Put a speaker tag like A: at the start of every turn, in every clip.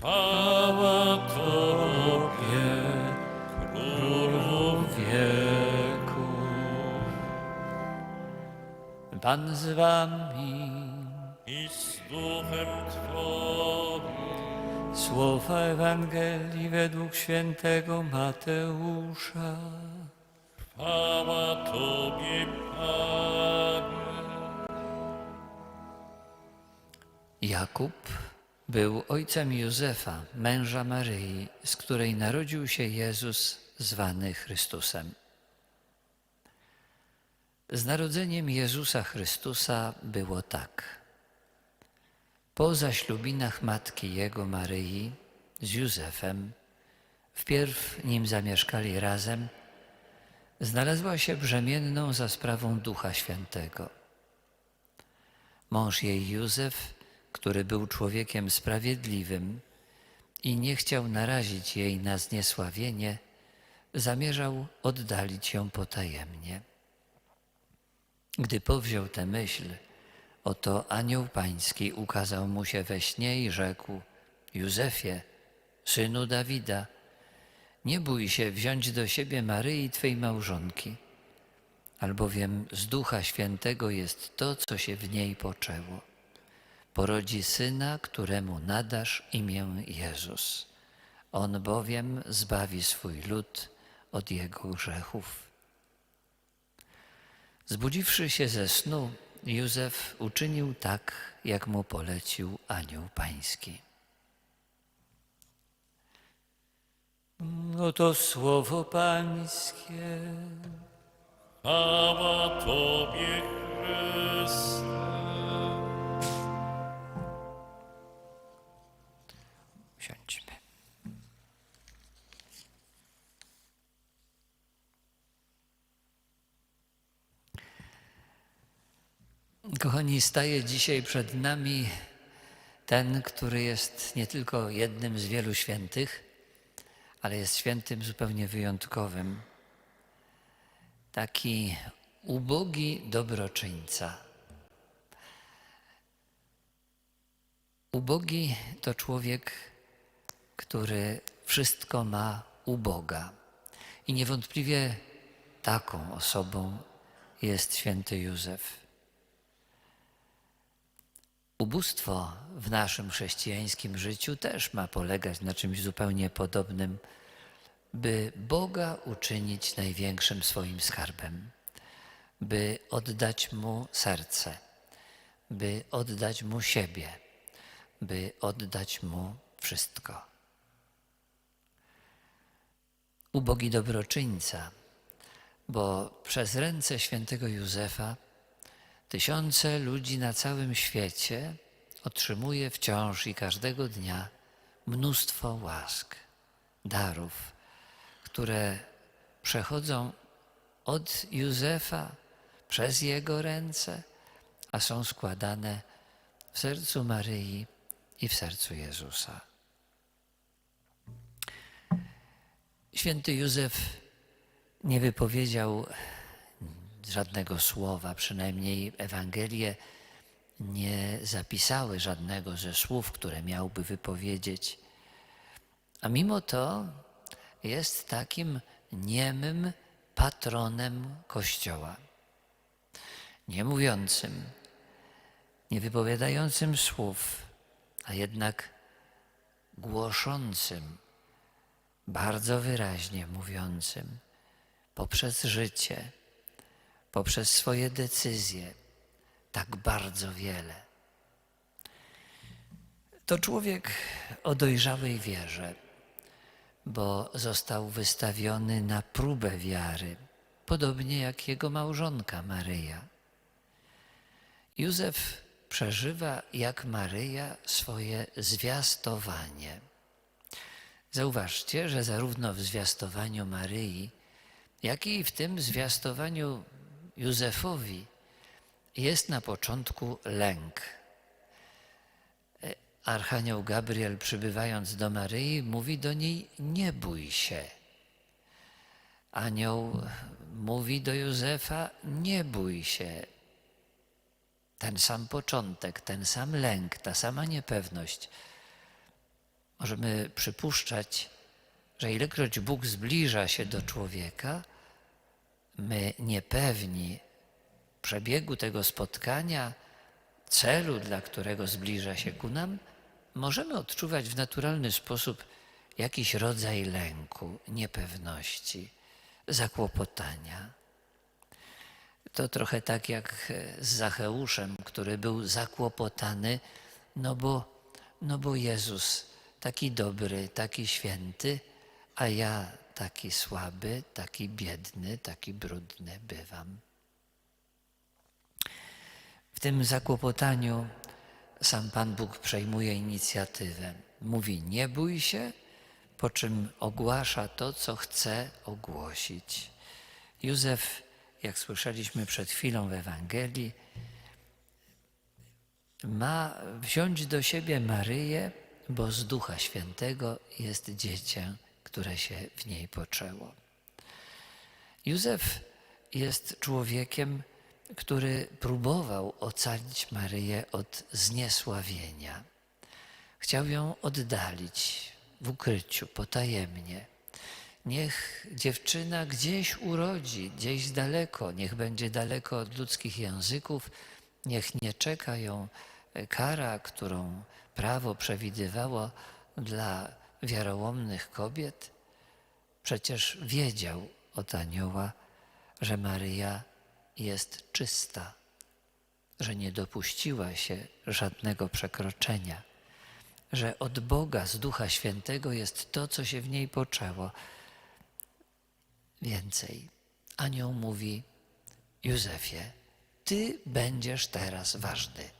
A: Chwała Tobie, Królu wieku. Pan z Wami,
B: i z duchem Twoim.
A: słowa Ewangelii według świętego Mateusza.
B: Chwała Tobie, Panie.
A: Jakub był ojcem Józefa, męża Maryi, z której narodził się Jezus zwany Chrystusem. Z narodzeniem Jezusa Chrystusa było tak. Po zaślubinach matki jego Maryi z Józefem, wpierw nim zamieszkali razem, znalazła się brzemienną za sprawą Ducha Świętego. Mąż jej Józef, który był człowiekiem sprawiedliwym i nie chciał narazić jej na zniesławienie, zamierzał oddalić ją potajemnie. Gdy powziął tę myśl, oto anioł pański ukazał mu się we śnie i rzekł: Józefie, synu Dawida, nie bój się wziąć do siebie Maryi, twej małżonki, albowiem z Ducha Świętego jest to, co się w niej poczęło. Porodzi syna, któremu nadasz imię Jezus. On bowiem zbawi swój lud od jego grzechów. Zbudziwszy się ze snu, Józef uczynił tak, jak mu polecił anioł pański. Oto słowo pańskie.
B: Chwała Tobie, Chryste.
A: Kochani, staje dzisiaj przed nami ten, który jest nie tylko jednym z wielu świętych, ale jest świętym zupełnie wyjątkowym. Taki ubogi dobroczyńca. Ubogi to człowiek, który wszystko ma u Boga. I niewątpliwie taką osobą jest święty Józef. Ubóstwo w naszym chrześcijańskim życiu też ma polegać na czymś zupełnie podobnym, by Boga uczynić największym swoim skarbem, by oddać Mu serce, by oddać Mu siebie, by oddać Mu wszystko. Ubogi dobroczyńca, bo przez ręce świętego Józefa tysiące ludzi na całym świecie otrzymuje wciąż i każdego dnia mnóstwo łask, darów, które przechodzą od Józefa przez jego ręce, a są składane w sercu Maryi i w sercu Jezusa. Święty Józef nie wypowiedział żadnego słowa, przynajmniej Ewangelie nie zapisały żadnego ze słów, które miałby wypowiedzieć. A mimo to jest takim niemym patronem Kościoła. Nie mówiącym, nie wypowiadającym słów, a jednak głoszącym, bardzo wyraźnie mówiącym poprzez życie, poprzez swoje decyzje, tak bardzo wiele. To człowiek o dojrzałej wierze, bo został wystawiony na próbę wiary, podobnie jak jego małżonka Maryja. Józef przeżywa jak Maryja swoje zwiastowanie. Zauważcie, że zarówno w zwiastowaniu Maryi, jak i w tym zwiastowaniu Józefowi jest na początku lęk. Archanioł Gabriel, przybywając do Maryi, mówi do niej: Nie bój się. Anioł mówi do Józefa: Nie bój się. Ten sam początek, ten sam lęk, ta sama niepewność możemy przypuszczać, że ilekroć Bóg zbliża się do człowieka, my niepewni przebiegu tego spotkania, celu, dla którego zbliża się ku nam, możemy odczuwać w naturalny sposób jakiś rodzaj lęku, niepewności, zakłopotania. To trochę tak jak z Zacheuszem, który był zakłopotany, no bo, no bo Jezus taki dobry, taki święty, a ja taki słaby, taki biedny, taki brudny bywam. W tym zakłopotaniu sam Pan Bóg przejmuje inicjatywę. Mówi: Nie bój się, po czym ogłasza to, co chce ogłosić. Józef, jak słyszeliśmy przed chwilą w Ewangelii, ma wziąć do siebie Maryję, bo z Ducha Świętego jest dziecię, które się w niej poczęło. Józef jest człowiekiem, który próbował ocalić Maryję od zniesławienia. Chciał ją oddalić w ukryciu, potajemnie. Niech dziewczyna gdzieś urodzi, gdzieś daleko, niech będzie daleko od ludzkich języków, niech nie czeka ją kara, którą prawo przewidywało dla wiarołomnych kobiet. Przecież wiedział od anioła, że Maryja jest czysta, że nie dopuściła się żadnego przekroczenia, że od Boga z Ducha Świętego jest to, co się w niej poczęło. Więcej, anioł mówi: Józefie, ty będziesz teraz ważny,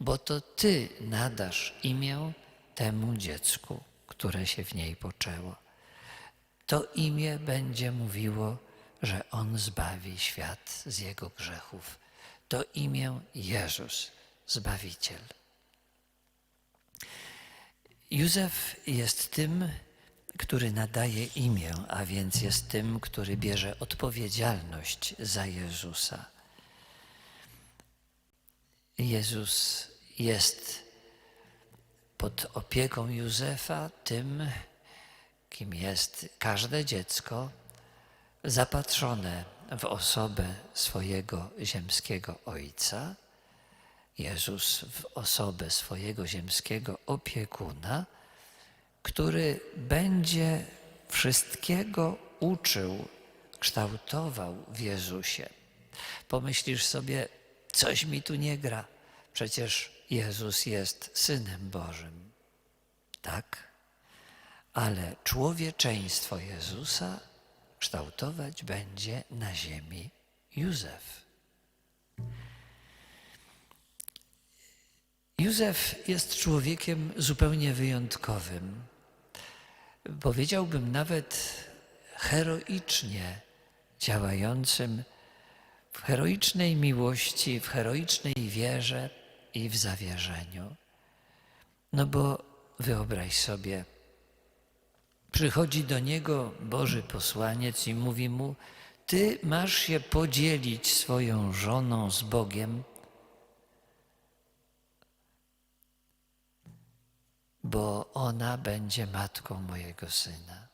A: bo to ty nadasz imię temu dziecku, które się w niej poczęło. To imię będzie mówiło, że On zbawi świat z jego grzechów. To imię Jezus, Zbawiciel. Józef jest tym, który nadaje imię, a więc jest tym, który bierze odpowiedzialność za Jezusa. Jezus jest pod opieką Józefa tym, kim jest każde dziecko zapatrzone w osobę swojego ziemskiego Ojca, Jezus w osobę swojego ziemskiego opiekuna, który będzie wszystkiego uczył, kształtował w Jezusie. Pomyślisz sobie, coś mi tu nie gra, przecież Jezus jest Synem Bożym. Tak, ale człowieczeństwo Jezusa kształtować będzie na ziemi Józef. Józef jest człowiekiem zupełnie wyjątkowym. Powiedziałbym nawet heroicznie działającym w heroicznej miłości, w heroicznej wierze i w zawierzeniu. No bo wyobraź sobie, przychodzi do niego Boży posłaniec i mówi mu: Ty masz się podzielić swoją żoną z Bogiem, bo ona będzie matką mojego syna.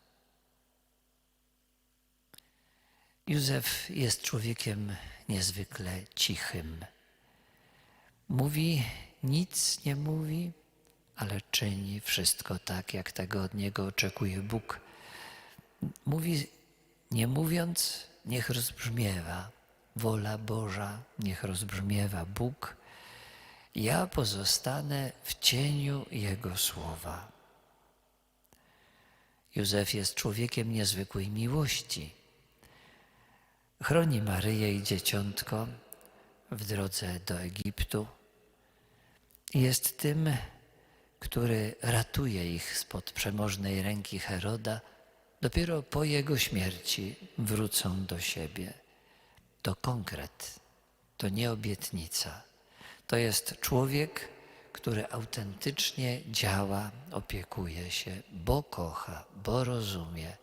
A: Józef jest człowiekiem niezwykle cichym. Mówi, nic nie mówi, ale czyni wszystko tak, jak tego od niego oczekuje Bóg. Mówi, nie mówiąc, niech rozbrzmiewa wola Boża, niech rozbrzmiewa Bóg. Ja pozostanę w cieniu Jego słowa. Józef jest człowiekiem niezwykłej miłości. Chroni Maryję i dzieciątko w drodze do Egiptu. Jest tym, który ratuje ich spod przemożnej ręki Heroda, dopiero po jego śmierci wrócą do siebie. To konkret, to nie obietnica. To jest człowiek, który autentycznie działa, opiekuje się, bo kocha, bo rozumie,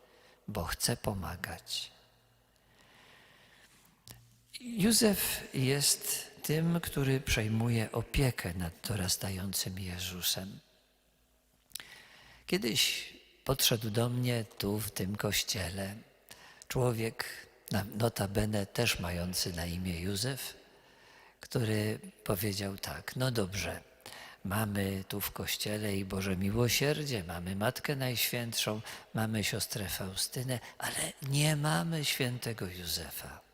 A: bo chce pomagać. Józef jest tym, który przejmuje opiekę nad dorastającym Jezusem. Kiedyś podszedł do mnie tu, w tym kościele, człowiek, notabene też mający na imię Józef, który powiedział tak: No dobrze, mamy tu w kościele i Boże Miłosierdzie, mamy Matkę Najświętszą, mamy siostrę Faustynę, ale nie mamy świętego Józefa.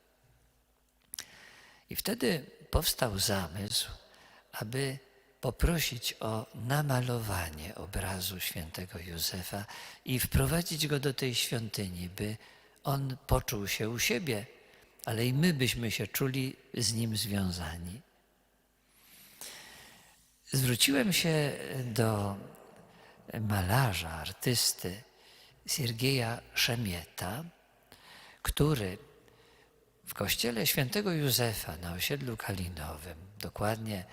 A: I wtedy powstał zamysł, aby poprosić o namalowanie obrazu świętego Józefa i wprowadzić go do tej świątyni, by on poczuł się u siebie, ale i my byśmy się czuli z nim związani. Zwróciłem się do malarza, artysty Siergieja Szemieta, który w kościele świętego Józefa na osiedlu Kalinowym, dokładnie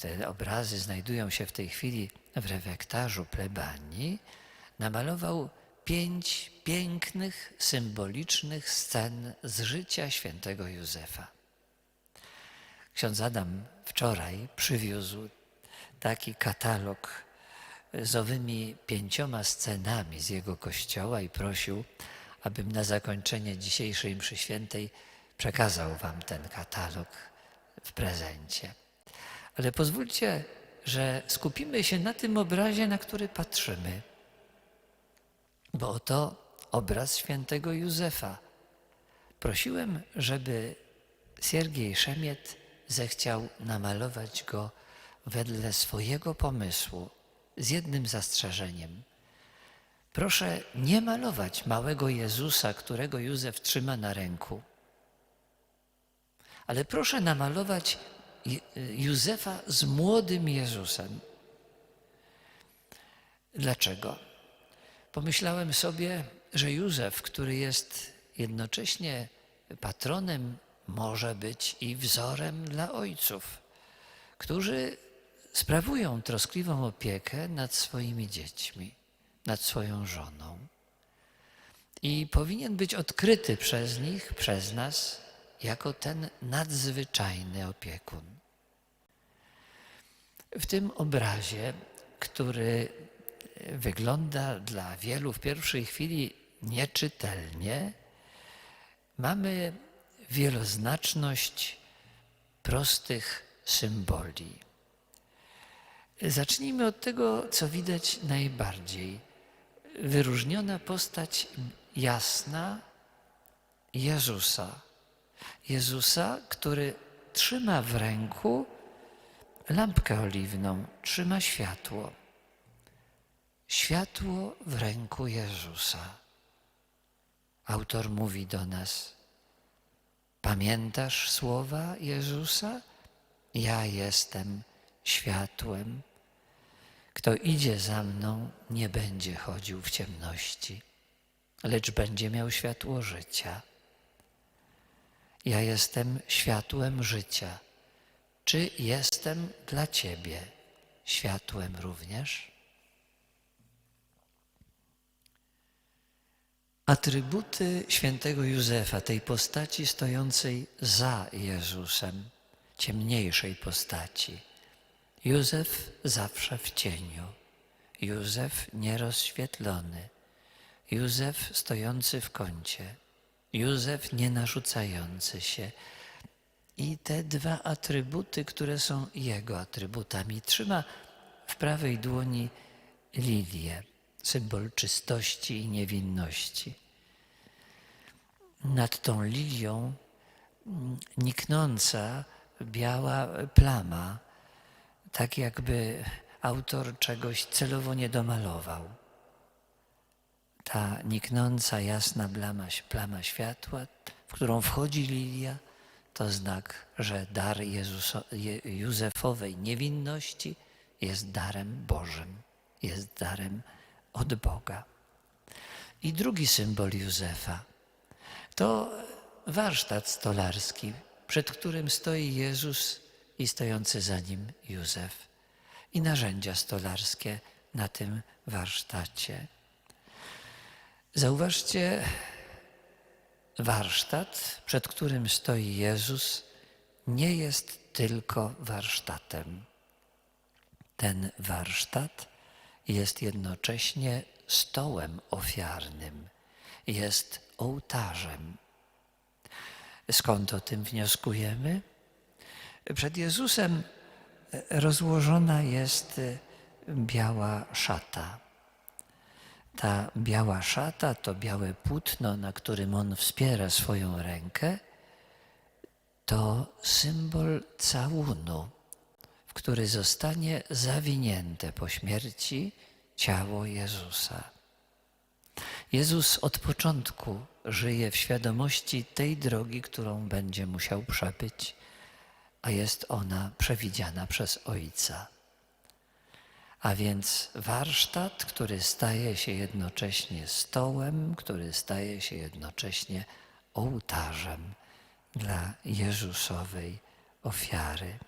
A: te obrazy znajdują się w tej chwili w refektarzu plebanii, namalował pięć pięknych, symbolicznych scen z życia świętego Józefa. Ksiądz Adam wczoraj przywiózł taki katalog z owymi pięcioma scenami z jego kościoła i prosił, abym na zakończenie dzisiejszej mszy świętej przekazał wam ten katalog w prezencie. Ale pozwólcie, że skupimy się na tym obrazie, na który patrzymy. Bo oto obraz świętego Józefa. Prosiłem, żeby Siergiej Szemiet zechciał namalować go wedle swojego pomysłu, z jednym zastrzeżeniem. Proszę nie malować małego Jezusa, którego Józef trzyma na ręku, ale proszę namalować Józefa z młodym Jezusem. Dlaczego? Pomyślałem sobie, że Józef, który jest jednocześnie patronem, może być i wzorem dla ojców, którzy sprawują troskliwą opiekę nad swoimi dziećmi, nad swoją żoną. I powinien być odkryty przez nich, przez nas, jako ten nadzwyczajny opiekun. W tym obrazie, który wygląda dla wielu w pierwszej chwili nieczytelnie, mamy wieloznaczność prostych symboli. Zacznijmy od tego, co widać najbardziej. Wyróżniona postać jasna Jezusa. Jezusa, który trzyma w ręku lampkę oliwną, trzyma światło. Światło w ręku Jezusa. Autor mówi do nas: Pamiętasz słowa Jezusa? Ja jestem światłem. Kto idzie za mną, nie będzie chodził w ciemności, lecz będzie miał światło życia. Ja jestem światłem życia. Czy jestem dla Ciebie światłem również? Atrybuty świętego Józefa, tej postaci stojącej za Jezusem, ciemniejszej postaci. Józef zawsze w cieniu, Józef nierozświetlony, Józef stojący w kącie, Józef nienarzucający się. I te dwa atrybuty, które są jego atrybutami, trzyma w prawej dłoni lilię, symbol czystości i niewinności. Nad tą lilią niknąca biała plama, tak jakby autor czegoś celowo nie domalował. Ta niknąca, jasna plama, plama światła, w którą wchodzi lilia, to znak, że dar Jezuso, Je, Józefowej niewinności jest darem Bożym, jest darem od Boga. I drugi symbol Józefa to warsztat stolarski, przed którym stoi Jezus i stojący za nim Józef, i narzędzia stolarskie na tym warsztacie. Zauważcie, warsztat, przed którym stoi Jezus, nie jest tylko warsztatem. Ten warsztat jest jednocześnie stołem ofiarnym, jest ołtarzem. Skąd o tym wnioskujemy? Przed Jezusem rozłożona jest biała szata. Ta biała szata, to białe płótno, na którym on wspiera swoją rękę, to symbol całunu, w który zostanie zawinięte po śmierci ciało Jezusa. Jezus od początku żyje w świadomości tej drogi, którą będzie musiał przebyć, a jest ona przewidziana przez Ojca. A więc warsztat, który staje się jednocześnie stołem, który staje się jednocześnie ołtarzem dla Jezusowej ofiary.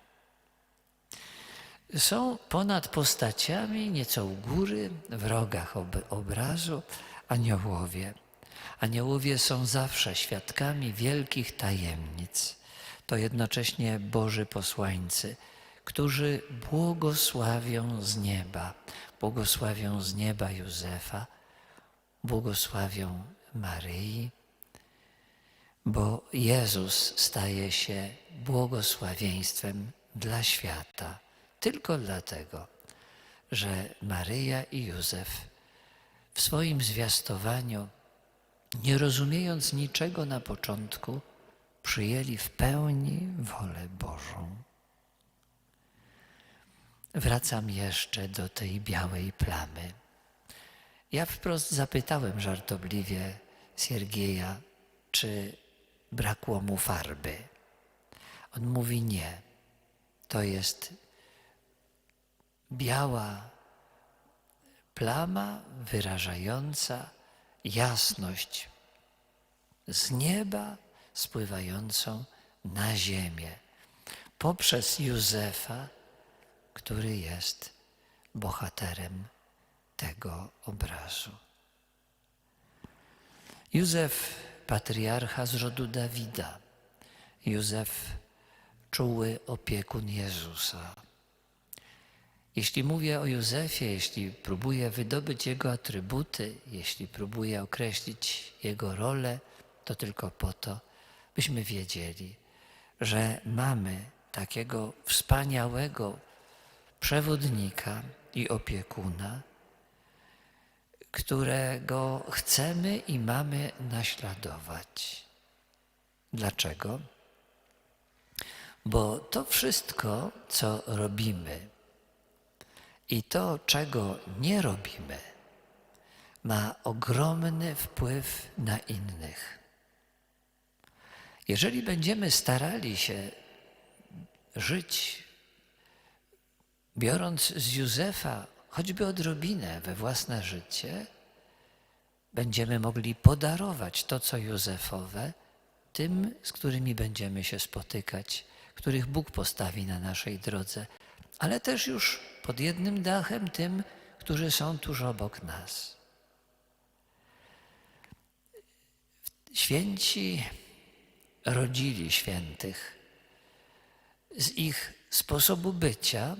A: Są ponad postaciami, nieco u góry, w rogach ob- obrazu, aniołowie. Aniołowie są zawsze świadkami wielkich tajemnic. To jednocześnie Boży posłańcy, którzy błogosławią z nieba, błogosławią z nieba Józefa, błogosławią Maryi, bo Jezus staje się błogosławieństwem dla świata tylko dlatego, że Maryja i Józef w swoim zwiastowaniu, nie rozumiejąc niczego na początku, przyjęli w pełni wolę Bożą. Wracam jeszcze do tej białej plamy. Ja wprost zapytałem żartobliwie Siergieja, czy brakło mu farby. On mówi nie. To jest biała plama wyrażająca jasność z nieba spływającą na ziemię poprzez Józefa, który jest bohaterem tego obrazu. Józef, patriarcha z rodu Dawida, Józef, czuły opiekun Jezusa. Jeśli mówię o Józefie, jeśli próbuję wydobyć jego atrybuty, jeśli próbuję określić jego rolę, to tylko po to, byśmy wiedzieli, że mamy takiego wspaniałego przewodnika i opiekuna, którego chcemy i mamy naśladować. Dlaczego? Bo to wszystko, co robimy, i to, czego nie robimy, ma ogromny wpływ na innych. Jeżeli będziemy starali się żyć, biorąc z Józefa choćby odrobinę we własne życie, będziemy mogli podarować to, co Józefowe, tym, z którymi będziemy się spotykać, których Bóg postawi na naszej drodze, ale też już pod jednym dachem tym, którzy są tuż obok nas. Święci rodzili świętych. Z ich sposobu bycia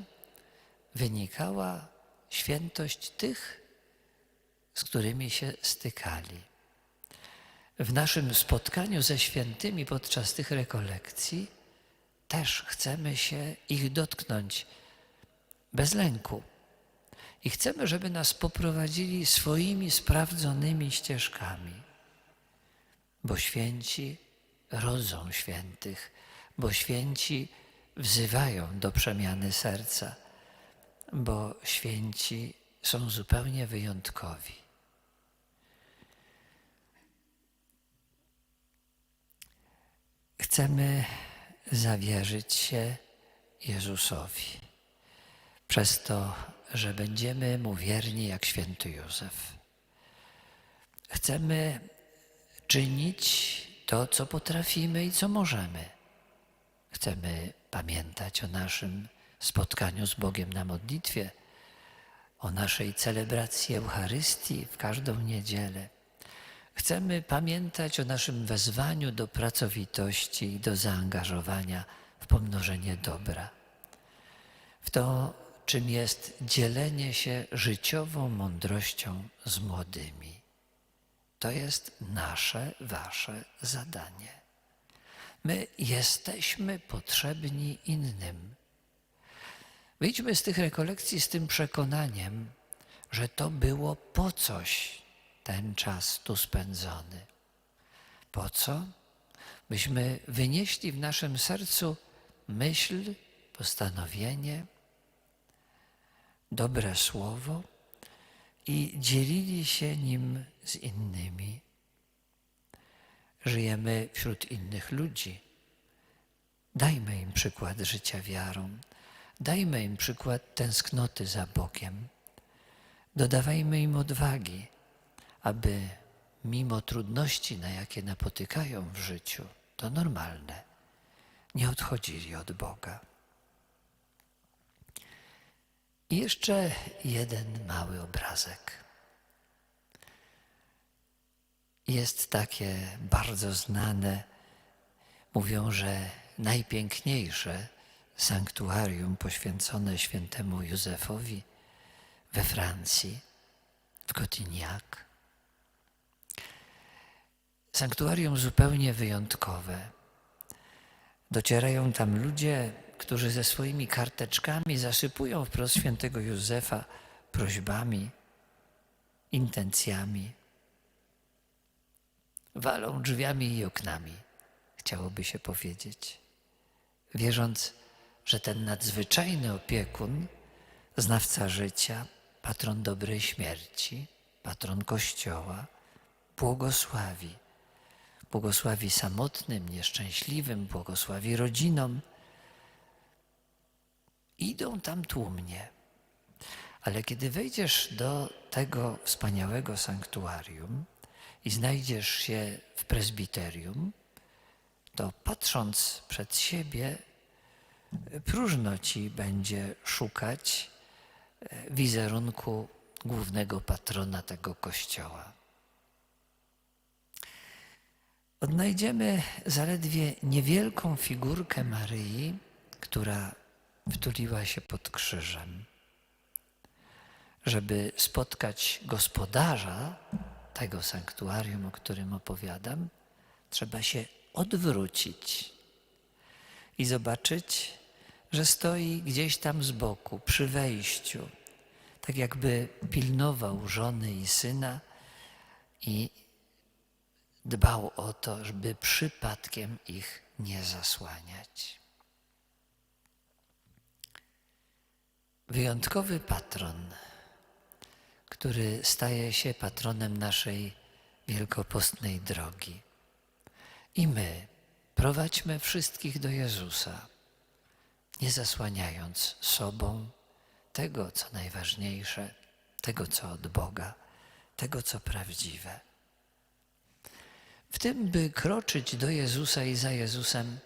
A: wynikała świętość tych, z którymi się stykali. W naszym spotkaniu ze świętymi podczas tych rekolekcji też chcemy się ich dotknąć bez lęku. I chcemy, żeby nas poprowadzili swoimi sprawdzonymi ścieżkami, bo święci rodzą świętych, bo święci wzywają do przemiany serca, bo święci są zupełnie wyjątkowi. Chcemy zawierzyć się Jezusowi przez to, że będziemy mu wierni jak święty Józef. Chcemy czynić to, co potrafimy i co możemy. Chcemy pamiętać o naszym spotkaniu z Bogiem na modlitwie, o naszej celebracji Eucharystii w każdą niedzielę. Chcemy pamiętać o naszym wezwaniu do pracowitości i do zaangażowania w pomnożenie dobra. W to czym jest dzielenie się życiową mądrością z młodymi. To jest nasze, wasze zadanie. My jesteśmy potrzebni innym. Wyjdźmy z tych rekolekcji z tym przekonaniem, że to było po coś ten czas tu spędzony. Po co? Byśmy wynieśli w naszym sercu myśl, postanowienie, dobre słowo i dzielili się nim z innymi. Żyjemy wśród innych ludzi. Dajmy im przykład życia wiarą. Dajmy im przykład tęsknoty za Bogiem. Dodawajmy im odwagi, aby mimo trudności, na jakie napotykają w życiu, to normalne, nie odchodzili od Boga. I jeszcze jeden mały obrazek. Jest takie bardzo znane, mówią, że najpiękniejsze sanktuarium poświęcone świętemu Józefowi we Francji, w Cotignac. Sanktuarium zupełnie wyjątkowe. Docierają tam ludzie, którzy ze swoimi karteczkami zasypują wprost świętego Józefa prośbami, intencjami. Walą drzwiami i oknami, chciałoby się powiedzieć, wierząc, że ten nadzwyczajny opiekun, znawca życia, patron dobrej śmierci, patron Kościoła, błogosławi. Błogosławi samotnym, nieszczęśliwym, błogosławi rodzinom. Idą tam tłumnie. Ale kiedy wejdziesz do tego wspaniałego sanktuarium i znajdziesz się w prezbiterium, to patrząc przed siebie, próżno ci będzie szukać e, wizerunku głównego patrona tego kościoła. Odnajdziemy zaledwie niewielką figurkę Maryi, która wtuliła się pod krzyżem. Żeby spotkać gospodarza tego sanktuarium, o którym opowiadam, trzeba się odwrócić i zobaczyć, że stoi gdzieś tam z boku, przy wejściu, tak jakby pilnował żony i syna i dbał o to, żeby przypadkiem ich nie zasłaniać. Wyjątkowy patron, który staje się patronem naszej wielkopostnej drogi. I my prowadźmy wszystkich do Jezusa, nie zasłaniając sobą tego, co najważniejsze, tego, co od Boga, tego, co prawdziwe. W tym, by kroczyć do Jezusa i za Jezusem,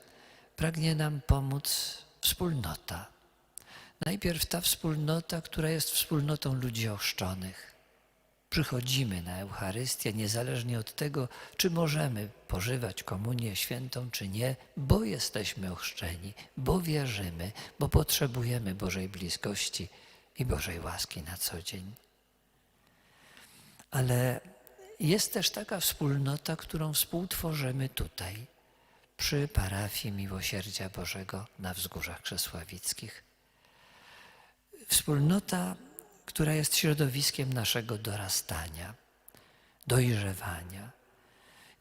A: pragnie nam pomóc wspólnota. Najpierw ta wspólnota, która jest wspólnotą ludzi ochrzczonych. Przychodzimy na Eucharystię niezależnie od tego, czy możemy pożywać komunię świętą, czy nie, bo jesteśmy ochrzczeni, bo wierzymy, bo potrzebujemy Bożej bliskości i Bożej łaski na co dzień. Ale jest też taka wspólnota, którą współtworzymy tutaj, przy parafii Miłosierdzia Bożego na Wzgórzach Krzesławickich. Wspólnota, która jest środowiskiem naszego dorastania, dojrzewania.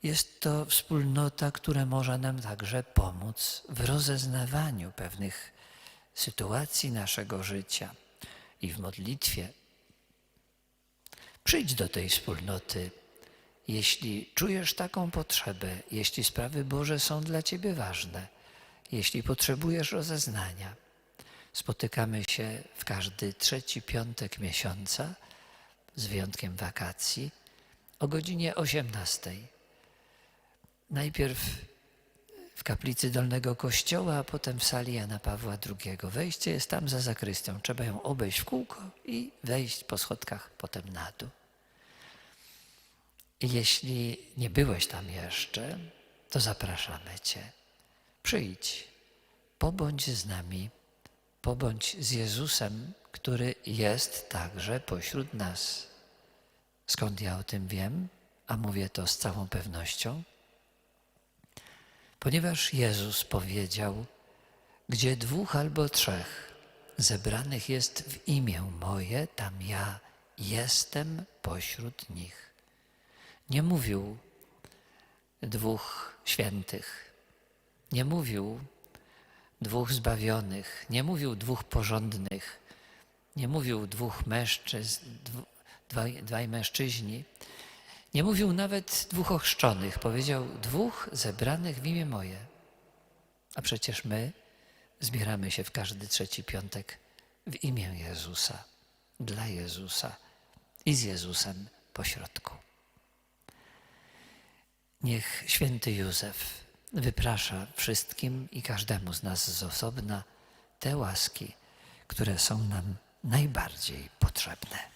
A: Jest to wspólnota, która może nam także pomóc w rozeznawaniu pewnych sytuacji naszego życia i w modlitwie. Przyjdź do tej wspólnoty, jeśli czujesz taką potrzebę, jeśli sprawy Boże są dla Ciebie ważne, jeśli potrzebujesz rozeznania. Spotykamy się w każdy trzeci piątek miesiąca, z wyjątkiem wakacji, o godzinie 18. Najpierw w kaplicy Dolnego Kościoła, a potem w sali Jana Pawła II. Wejście jest tam za zakrystią. Trzeba ją obejść w kółko i wejść po schodkach potem na dół. Jeśli nie byłeś tam jeszcze, to zapraszamy Cię. Przyjdź, pobądź z nami pobądź z Jezusem, który jest także pośród nas. Skąd ja o tym wiem? A mówię to z całą pewnością. Ponieważ Jezus powiedział, gdzie dwóch albo trzech zebranych jest w imię moje, tam ja jestem pośród nich. Nie mówił dwóch świętych, nie mówił dwóch zbawionych, nie mówił dwóch porządnych, nie mówił dwóch mężczyzn, dwaj, dwaj mężczyźni, nie mówił nawet dwóch ochrzczonych, powiedział dwóch zebranych w imię moje. A przecież my zbieramy się w każdy trzeci piątek w imię Jezusa, dla Jezusa i z Jezusem pośrodku. Niech święty Józef wyprasza wszystkim i każdemu z nas z osobna te łaski, które są nam najbardziej potrzebne.